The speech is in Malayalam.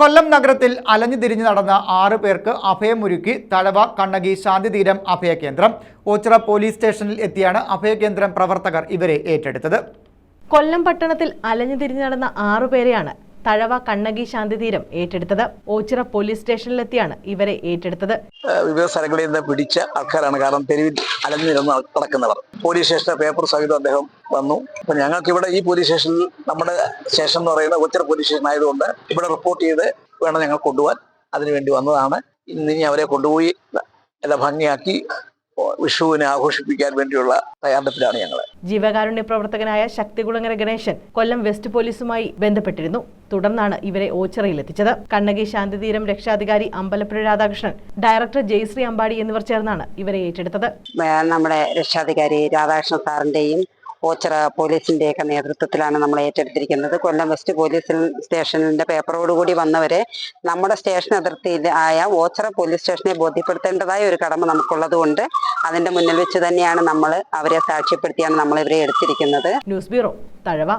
കൊല്ലം നഗരത്തിൽ അലഞ്ഞു തിരിഞ്ഞു നടന്ന ആറ് പേർക്ക് അഭയമൊരുക്കി തഴവ കണ്ണകി ശാന്തിതീരം അഭയകേന്ദ്രം. ഓച്ചിറ പോലീസ് സ്റ്റേഷനിൽ എത്തിയാണ് അഭയകേന്ദ്രം പ്രവർത്തകർ ഇവരെ ഏറ്റെടുത്തത്. കൊല്ലം പട്ടണത്തിൽ അലഞ്ഞു തിരിഞ്ഞു നടന്ന ആറുപേരെയാണ് തഴവ കണ്ണകി ശാന്തിതീരം ഏറ്റെടുത്തത്. ഓച്ചിറ പോലീസ് സ്റ്റേഷനിലെത്തിയാണ് ഇവരെ ഏറ്റെടുത്തത്. വിവിധ സ്ഥലങ്ങളിൽ നിന്ന് പിടിച്ച ആൾക്കാരാണ്. കാരണം തെരുവിൽ അലഞ്ഞിരുന്ന് നടക്കുന്നവർ. പോലീസ് സ്റ്റേഷന്റെ പേപ്പർ സഹിതം അദ്ദേഹം വന്നു. അപ്പൊ ഞങ്ങൾക്ക് ഇവിടെ ഈ പോലീസ് സ്റ്റേഷനിൽ നമ്മുടെ സ്റ്റേഷൻ എന്ന് പറയുന്നത് ഓച്ചിറ പോലീസ് സ്റ്റേഷൻ ആയതുകൊണ്ട് ഇവിടെ റിപ്പോർട്ട് ചെയ്ത് വേണം ഞങ്ങൾ കൊണ്ടുപോകാൻ. അതിനുവേണ്ടി വന്നതാണ്. ഇന്ന് ഇനി അവരെ കൊണ്ടുപോയി എല്ലാം ഭംഗിയാക്കി വിഷുവിനെ ആഘോഷിപ്പിക്കാൻ വേണ്ടിയുള്ള തയ്യാറെടുപ്പിലാണ് ഞങ്ങൾ ജീവകാരുണ്യ പ്രവർത്തകനായ ശക്തികുളങ്ങര ഗണേശൻ കൊല്ലം വെസ്റ്റ് പോലീസുമായി ബന്ധപ്പെട്ടിരുന്നു. തുടർന്നാണ് ഇവരെ ഓച്ചിറയിലെത്തിച്ചത്. കണ്ണകി ശാന്തിതീരം രക്ഷാധികാരി അമ്പലപ്പുഴ രാധാകൃഷ്ണൻ ഡയറക്ടർ ജയശ്രീ അമ്പാടി എന്നിവർ ചേർന്നാണ് ഇവരെ ഏറ്റെടുത്തത്. നമ്മുടെ രക്ഷാധികാരി രാധാകൃഷ്ണൻ സാറിന്റെയും ഓച്ചിറ പോലീസിന്റെയൊക്കെ നേതൃത്വത്തിലാണ് നമ്മൾ ഏറ്റെടുത്തിരിക്കുന്നത്. കൊല്ലം വെസ്റ്റ് പോലീസ് സ്റ്റേഷനിന്റെ പേപ്പറോടുകൂടി വന്നവരെ നമ്മുടെ സ്റ്റേഷൻ അതിർത്തിയിൽ ആയ ഓച്ചിറ പോലീസ് സ്റ്റേഷനെ ബോധ്യപ്പെടുത്തേണ്ടതായ ഒരു കടമ നമുക്കുള്ളത് കൊണ്ട് അതിന്റെ മുന്നിൽ വെച്ച് തന്നെയാണ് നമ്മൾ അവരെ സാക്ഷ്യപ്പെടുത്തിയാണ് നമ്മൾ ഇവരെ എടുത്തിരിക്കുന്നത്. News bureau Thazhava.